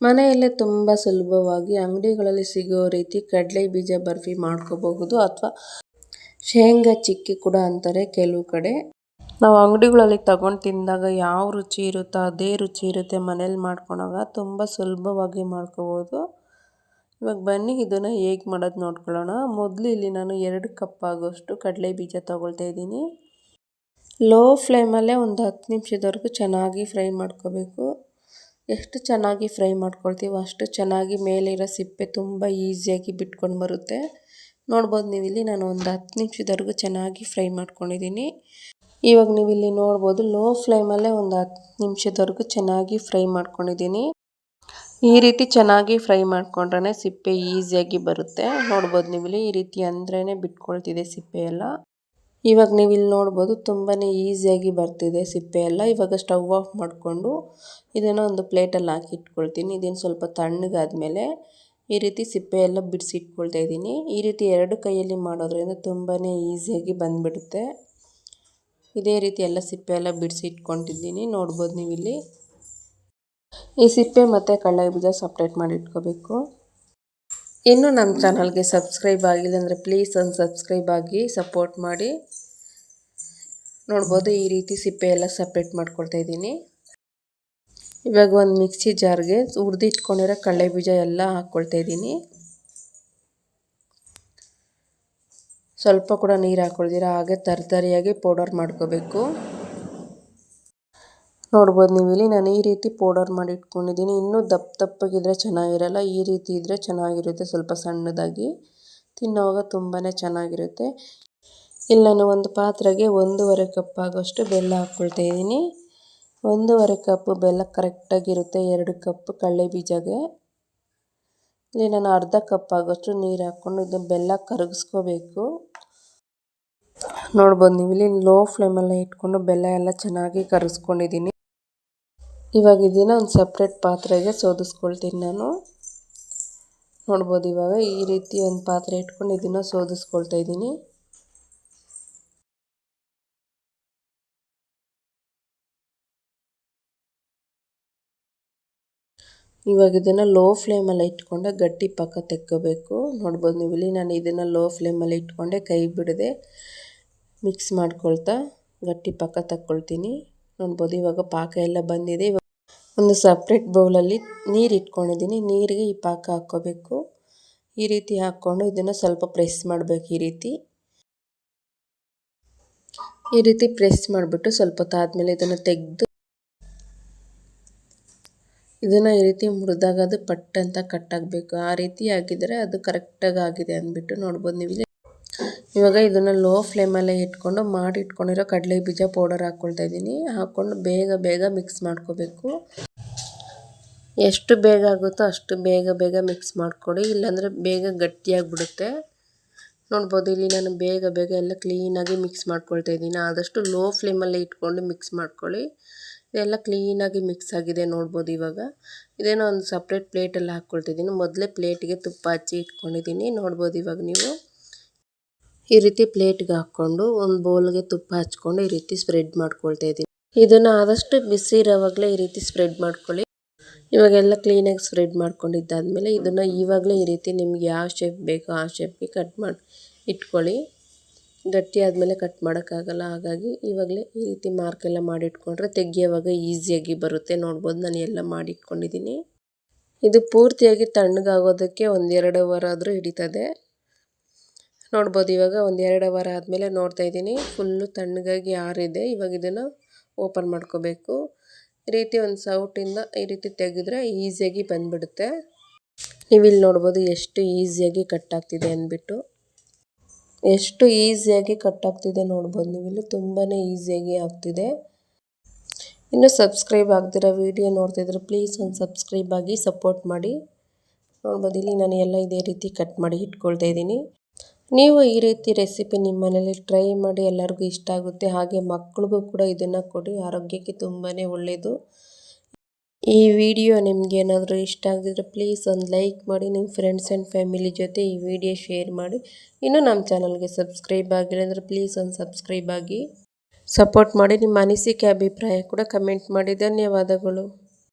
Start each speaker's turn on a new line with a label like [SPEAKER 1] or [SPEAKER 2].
[SPEAKER 1] ಮನೆಯಲ್ಲೇ ತುಂಬ ಸುಲಭವಾಗಿ ಅಂಗಡಿಗಳಲ್ಲಿ ಸಿಗೋ ರೀತಿ ಕಡಲೆ ಬೀಜ ಬರ್ಫಿ ಮಾಡ್ಕೋಬಹುದು ಅಥವಾ ಶೇಂಗಾ ಚಿಕ್ಕಿ ಕೂಡ ಅಂತಾರೆ ಕೆಲವು ಕಡೆ. ನಾವು ಅಂಗಡಿಗಳಲ್ಲಿ ತಗೊಂಡು ತಿಂದಾಗ ಯಾವ ರುಚಿ ಇರುತ್ತೋ ಅದೇ ರುಚಿ ಇರುತ್ತೆ ಮನೇಲಿ ಮಾಡ್ಕೊಂಡಾಗ ತುಂಬ ಸುಲಭವಾಗಿ ಮಾಡ್ಕೋಬೋದು ಇವಾಗ ಬನ್ನಿ ಇದನ್ನು ಹೇಗೆ ಮಾಡೋದು ನೋಡ್ಕೊಳ್ಳೋಣ. ಮೊದಲು ಇಲ್ಲಿ ನಾನು ಎರಡು ಕಪ್ ಆಗೋಷ್ಟು ಕಡಲೆ ಬೀಜ ತೊಗೊಳ್ತಾ ಇದ್ದೀನಿ. ಲೋ ಫ್ಲೇಮಲ್ಲೇ ಒಂದು ಹತ್ತು ನಿಮಿಷದವರೆಗೂ ಚೆನ್ನಾಗಿ ಫ್ರೈ ಮಾಡ್ಕೋಬೇಕು. ಎಷ್ಟು ಚೆನ್ನಾಗಿ ಫ್ರೈ ಮಾಡ್ಕೊಳ್ತೀವೋ ಅಷ್ಟು ಚೆನ್ನಾಗಿ ಮೇಲಿರೋ ಸಿಪ್ಪೆ ತುಂಬ ಈಸಿಯಾಗಿ ಬಿಟ್ಕೊಂಡು ಬರುತ್ತೆ. ನೋಡ್ಬೋದು ನೀವು ಇಲ್ಲಿ ನಾನು ಒಂದು ಹತ್ತು ನಿಮಿಷದವರೆಗೂ ಚೆನ್ನಾಗಿ ಫ್ರೈ ಮಾಡ್ಕೊಂಡಿದ್ದೀನಿ. ಇವಾಗ ನೀವು ಇಲ್ಲಿ ನೋಡ್ಬೋದು, ಲೋ ಫ್ಲೇಮಲ್ಲೇ ಒಂದು ಹತ್ತು ನಿಮಿಷದವರೆಗೂ ಚೆನ್ನಾಗಿ ಫ್ರೈ ಮಾಡ್ಕೊಂಡಿದ್ದೀನಿ. ಈ ರೀತಿ ಚೆನ್ನಾಗಿ ಫ್ರೈ ಮಾಡ್ಕೊಂಡ್ರೆ ಸಿಪ್ಪೆ ಈಸಿಯಾಗಿ ಬರುತ್ತೆ. ನೋಡ್ಬೋದು ನೀವು ಇಲ್ಲಿ ಈ ರೀತಿ ಅಂದ್ರೇ ಬಿಟ್ಕೊಳ್ತಿದೆ ಸಿಪ್ಪೆ ಎಲ್ಲ ಇವಾಗ ನೀವು ಇಲ್ಲಿ ನೋಡ್ಬೋದು ತುಂಬಾ ಈಸಿಯಾಗಿ ಬರ್ತಿದೆ ಸಿಪ್ಪೆ ಎಲ್ಲ. ಇವಾಗ ಸ್ಟವ್ ಆಫ್ ಮಾಡಿಕೊಂಡು ಇದನ್ನು ಒಂದು ಪ್ಲೇಟಲ್ಲಿ ಹಾಕಿ ಇಟ್ಕೊಳ್ತೀನಿ. ಇದನ್ನು ಸ್ವಲ್ಪ ತಣ್ಣಗಾದ್ಮೇಲೆ ಈ ರೀತಿ ಸಿಪ್ಪೆ ಎಲ್ಲ ಬಿಡಿಸಿ ಇಟ್ಕೊಳ್ತಾ ಇದ್ದೀನಿ. ಈ ರೀತಿ ಎರಡು ಕೈಯಲ್ಲಿ ಮಾಡೋದ್ರಿಂದ ತುಂಬಾ ಈಸಿಯಾಗಿ ಬಂದುಬಿಡುತ್ತೆ. ಇದೇ ರೀತಿ ಎಲ್ಲ ಸಿಪ್ಪೆ ಎಲ್ಲ ಬಿಡಿಸಿ ಇಟ್ಕೊಂಡಿದ್ದೀನಿ ನೋಡ್ಬೋದು ನೀವು ಇಲ್ಲಿ. ಈ ಸಿಪ್ಪೆ ಮತ್ತು ಕಡಲೆ ಬೀಜ ಸಪ್ರೇಟ್ ಮಾಡಿ ಇಟ್ಕೋಬೇಕು. ಇನ್ನೂ ನಮ್ಮ ಚಾನಲ್ಗೆ ಸಬ್ಸ್ಕ್ರೈಬ್ ಆಗಿಲ್ಲ ಅಂದರೆ ಪ್ಲೀಸ್ ಒಂದು ಸಬ್ಸ್ಕ್ರೈಬ್ ಆಗಿ ಸಪೋರ್ಟ್ ಮಾಡಿ. ನೋಡ್ಬೋದು ಈ ರೀತಿ ಸಿಪ್ಪೆ ಎಲ್ಲ ಸಪ್ರೇಟ್ ಮಾಡ್ಕೊಳ್ತಾ ಇದ್ದೀನಿ. ಇವಾಗ ಒಂದು ಮಿಕ್ಸಿ ಜಾರ್ಗೆ ಹುರಿದಿಟ್ಕೊಂಡಿರೋ ಕಡಲೆ ಬೀಜ ಎಲ್ಲ ಹಾಕ್ಕೊಳ್ತಾ ಇದ್ದೀನಿ. ಸ್ವಲ್ಪ ಕೂಡ ನೀರು ಹಾಕ್ಕೊಳ್ತೀರ ಹಾಗೆ ತರತರಿಯಾಗಿ ಪೌಡರ್ ಮಾಡ್ಕೋಬೇಕು. ನೋಡ್ಬೋದು ನೀವು ಇಲ್ಲಿ ನಾನು ಈ ರೀತಿ ಪೌಡರ್ ಮಾಡಿ ಇಟ್ಕೊಂಡಿದ್ದೀನಿ. ಇನ್ನೂ ದಪ್ಪ ದಪ್ಪಗಿದ್ರೆ ಚೆನ್ನಾಗಿರಲ್ಲ, ಈ ರೀತಿ ಇದ್ದರೆ ಚೆನ್ನಾಗಿರುತ್ತೆ ಸ್ವಲ್ಪ ಸಣ್ಣದಾಗಿ. ತಿನ್ನೋವಾಗ ತುಂಬಾ ಚೆನ್ನಾಗಿರುತ್ತೆ. ಇಲ್ಲಿ ನಾನು ಒಂದು ಪಾತ್ರೆಗೆ ಒಂದೂವರೆ ಕಪ್ ಆಗೋಷ್ಟು ಬೆಲ್ಲ ಹಾಕ್ಕೊಳ್ತಾ ಇದ್ದೀನಿ. ಒಂದೂವರೆ ಕಪ್ ಬೆಲ್ಲ ಕರೆಕ್ಟಾಗಿರುತ್ತೆ ಎರಡು ಕಪ್ ಕಡಲೆ ಬೀಜಗೆ. ಇಲ್ಲಿ ನಾನು ಅರ್ಧ ಕಪ್ ಆಗೋಷ್ಟು ನೀರು ಹಾಕ್ಕೊಂಡು ಇದನ್ನು ಬೆಲ್ಲ ಕರಗಿಸ್ಕೋಬೇಕು. ನೋಡ್ಬೋದು ನೀವು ಇಲ್ಲಿ ಲೋ ಫ್ಲೇಮಲ್ಲೇ ಇಟ್ಕೊಂಡು ಬೆಲ್ಲ ಎಲ್ಲ ಚೆನ್ನಾಗಿ ಕರಗಿಸ್ಕೊಂಡಿದ್ದೀನಿ. ಇವಾಗ ಇದನ್ನು ಒಂದು ಸಪ್ರೇಟ್ ಪಾತ್ರೆಗೆ ಸೋದಿಸ್ಕೊಳ್ತೀನಿ ನಾನು. ನೋಡ್ಬೋದು ಇವಾಗ ಈ ರೀತಿ ಒಂದು ಪಾತ್ರೆ ಇಟ್ಕೊಂಡು ಇದನ್ನು ಸೋದಿಸ್ಕೊಳ್ತಾ ಇದ್ದೀನಿ. ಇವಾಗ ಇದನ್ನು ಲೋ ಫ್ಲೇಮಲ್ಲಿ ಇಟ್ಕೊಂಡೆ ಗಟ್ಟಿ ಪಕ್ಕ ತೆಕ್ಕೋಬೇಕು. ನೋಡ್ಬೋದು ನೀವು ಇಲ್ಲಿ ನಾನು ಇದನ್ನು ಲೋ ಫ್ಲೇಮಲ್ಲಿ ಇಟ್ಕೊಂಡೆ ಕೈ ಬಿಡದೆ ಮಿಕ್ಸ್ ಮಾಡ್ಕೊಳ್ತಾ ಗಟ್ಟಿ ಪಕ್ಕ ತಕ್ಕೊಳ್ತೀನಿ. ನೋಡ್ಬೋದು ಇವಾಗ ಪಾಕ ಎಲ್ಲ ಬಂದಿದೆ. ಇವಾಗ ಒಂದು ಸಪ್ರೇಟ್ ಬೌಲಲ್ಲಿ ನೀರು ಇಟ್ಕೊಂಡಿದ್ದೀನಿ. ನೀರಿಗೆ ಈ ಪಾಕ ಹಾಕ್ಕೋಬೇಕು. ಈ ರೀತಿ ಹಾಕ್ಕೊಂಡು ಇದನ್ನು ಸ್ವಲ್ಪ ಪ್ರೆಸ್ ಮಾಡಬೇಕು ಈ ರೀತಿ. ಈ ರೀತಿ ಪ್ರೆಸ್ ಮಾಡಿಬಿಟ್ಟು ಸ್ವಲ್ಪ ಹೊತ್ತಾದ್ಮೇಲೆ ಇದನ್ನು ತೆಗೆದು ಇದನ್ನು ಈ ರೀತಿ ಮುರಿದಾಗ ಅದು ಪಟ್ ಅಂತ ಕಟ್ಟಾಗಬೇಕು ಆ ರೀತಿ ಆಗಿದ್ರೆ ಅದು ಕರೆಕ್ಟಾಗಿ ಆಗಿದೆ ಅಂದ್ಬಿಟ್ಟು ನೋಡ್ಬೋದು ನೀವು ಇವಾಗ ಇದನ್ನು ಲೋ ಫ್ಲೇಮಲ್ಲೇ ಇಟ್ಕೊಂಡು ಮಾಡಿ ಇಟ್ಕೊಂಡಿರೋ ಕಡಲೆ ಬೀಜ ಪೌಡರ್ ಹಾಕ್ಕೊಳ್ತಾ ಇದ್ದೀನಿ. ಹಾಕ್ಕೊಂಡು ಬೇಗ ಬೇಗ ಮಿಕ್ಸ್ ಮಾಡ್ಕೋಬೇಕು. ಎಷ್ಟು ಬೇಗ ಆಗುತ್ತೋ ಅಷ್ಟು ಬೇಗ ಬೇಗ ಮಿಕ್ಸ್ ಮಾಡಿಕೊಡಿ. ಇಲ್ಲಾಂದರೆ ಬೇಗ ಗಟ್ಟಿಯಾಗಿಬಿಡುತ್ತೆ. ನೋಡ್ಬೋದು ಇಲ್ಲಿ ನಾನು ಬೇಗ ಬೇಗ ಎಲ್ಲ ಕ್ಲೀನಾಗಿ ಮಿಕ್ಸ್ ಮಾಡ್ಕೊಳ್ತಾ ಇದ್ದೀನಿ. ಆದಷ್ಟು ಲೋ ಫ್ಲೇಮಲ್ಲೇ ಇಟ್ಕೊಂಡು ಮಿಕ್ಸ್ ಮಾಡ್ಕೊಳ್ಳಿ. ಇದೆಲ್ಲ ಕ್ಲೀನಾಗಿ ಮಿಕ್ಸ್ ಆಗಿದೆ ನೋಡ್ಬೋದು ಇವಾಗ. ಇದೇನೋ ಒಂದು ಸಪ್ರೇಟ್ ಪ್ಲೇಟಲ್ಲಿ ಹಾಕ್ಕೊಳ್ತಿದ್ದೀನಿ. ಮೊದಲೇ ಪ್ಲೇಟಿಗೆ ತುಪ್ಪ ಹಚ್ಚಿ ಇಟ್ಕೊಂಡಿದ್ದೀನಿ. ನೋಡ್ಬೋದು ಇವಾಗ ನೀವು. ಈ ರೀತಿ ಪ್ಲೇಟ್ಗೆ ಹಾಕ್ಕೊಂಡು ಒಂದು ಬೌಲ್ಗೆ ತುಪ್ಪ ಹಚ್ಕೊಂಡು ಈ ರೀತಿ ಸ್ಪ್ರೆಡ್ ಮಾಡ್ಕೊಳ್ತಾ ಇದ್ದೀನಿ. ಇದನ್ನು ಆದಷ್ಟು ಬಿಸಿ ಇರೋವಾಗಲೇ ಈ ರೀತಿ ಸ್ಪ್ರೆಡ್ ಮಾಡ್ಕೊಳ್ಳಿ. ಇವಾಗೆಲ್ಲ ಕ್ಲೀನಾಗಿ ಸ್ಪ್ರೆಡ್ ಮಾಡ್ಕೊಂಡಿದ್ದಾದಮೇಲೆ ಇದನ್ನು ಇವಾಗಲೇ ಈ ರೀತಿ ನಿಮ್ಗೆ ಯಾವ ಶೇಪ್ ಬೇಕೋ ಆ ಶೇಪ್ಗೆ ಕಟ್ ಮಾಡಿ ಇಟ್ಕೊಳ್ಳಿ. ಗಟ್ಟಿ ಆದಮೇಲೆ ಕಟ್ ಮಾಡೋಕ್ಕಾಗಲ್ಲ. ಹಾಗಾಗಿ ಇವಾಗಲೇ ಈ ರೀತಿ ಮಾರ್ಕೆಲ್ಲ ಮಾಡಿಟ್ಕೊಂಡ್ರೆ ತೆಗಿಯೋವಾಗ ಈಸಿಯಾಗಿ ಬರುತ್ತೆ. ನೋಡ್ಬೋದು ನಾನು ಎಲ್ಲ ಮಾಡಿಟ್ಕೊಂಡಿದ್ದೀನಿ. ಇದು ಪೂರ್ತಿಯಾಗಿ ತಣ್ಣಗಾಗೋದಕ್ಕೆ ಒಂದೆರಡು ಅವರ್ ಆದರೂ ಹಿಡಿತದೆ. ನೋಡ್ಬೋದು ಇವಾಗ ಒಂದೆರಡು ಅವರ್ ಆದಮೇಲೆ ನೋಡ್ತಾ ಇದ್ದೀನಿ. ಫುಲ್ಲು ತಣ್ಣಗಾಗಿ ಆರಿದೆ. ಇವಾಗ ಇದನ್ನು ಓಪನ್ ಮಾಡ್ಕೋಬೇಕು. ಈ ರೀತಿ ಒಂದು ಸೌಟಿಂದ ಈ ರೀತಿ ತೆಗೆದ್ರೆ ಈಸಿಯಾಗಿ ಬಂದುಬಿಡುತ್ತೆ. ನೀವಿಲ್ಲಿ ನೋಡ್ಬೋದು ಎಷ್ಟು ಈಸಿಯಾಗಿ ಕಟ್ ಆಗ್ತಿದೆ ಅಂದ್ಬಿಟ್ಟು. ಎಷ್ಟು ಈಸಿಯಾಗಿ ಕಟ್ ಆಗ್ತಿದೆ ನೋಡ್ಬೋದು ನೀವು. ಇಲ್ಲಿ ತುಂಬಾ ಈಸಿಯಾಗಿ ಆಗ್ತಿದೆ. ಇನ್ನು ಸಬ್ಸ್ಕ್ರೈಬ್ ಆಗ್ದಿರೋ ವೀಡಿಯೋ ನೋಡ್ತಿದ್ರೆ ಪ್ಲೀಸ್ ಒಂದು ಸಬ್ಸ್ಕ್ರೈಬ್ ಆಗಿ ಸಪೋರ್ಟ್ ಮಾಡಿ. ನೋಡ್ಬೋದು, ಇಲ್ಲಿ ನಾನು ಎಲ್ಲ ಇದೇ ರೀತಿ ಕಟ್ ಮಾಡಿ ಇಟ್ಕೊಳ್ತಾ ಇದ್ದೀನಿ. ನೀವು ಈ ರೀತಿ ರೆಸಿಪಿ ನಿಮ್ಮ ಮನೇಲಿ ಟ್ರೈ ಮಾಡಿ ಎಲ್ಲರಿಗೂ ಇಷ್ಟ ಆಗುತ್ತೆ. ಹಾಗೆ ಮಕ್ಕಳಿಗೂ ಕೂಡ ಇದನ್ನು ಕೊಡಿ. ಆರೋಗ್ಯಕ್ಕೆ ತುಂಬಾ ಒಳ್ಳೆಯದು ಈ ವಿಡಿಯೋ ನಿಮ್ಗೆ ಏನಾದರೂ ಇಷ್ಟ ಆಗಿದ್ರೆ ಪ್ಲೀಸ್ ಒಂದು ಲೈಕ್ ಮಾಡಿ ನಿಮ್ಮ ಫ್ರೆಂಡ್ಸ್ ಆ್ಯಂಡ್ ಫ್ಯಾಮಿಲಿ ಜೊತೆ ಈ ವಿಡಿಯೋ ಶೇರ್ ಮಾಡಿ. ಇನ್ನೂ ನಮ್ಮ ಚಾನಲ್ಗೆ ಸಬ್ಸ್ಕ್ರೈಬ್ ಆಗಿಲ್ಲ ಅಂದರೆ ಪ್ಲೀಸ್ ಒಂದು ಸಬ್ಸ್ಕ್ರೈಬ್ ಆಗಿ ಸಪೋರ್ಟ್ ಮಾಡಿ. ನಿಮ್ಮ ಅನಿಸಿಕೆ, ಅಭಿಪ್ರಾಯ ಕೂಡ ಕಮೆಂಟ್ ಮಾಡಿ. ಧನ್ಯವಾದಗಳು.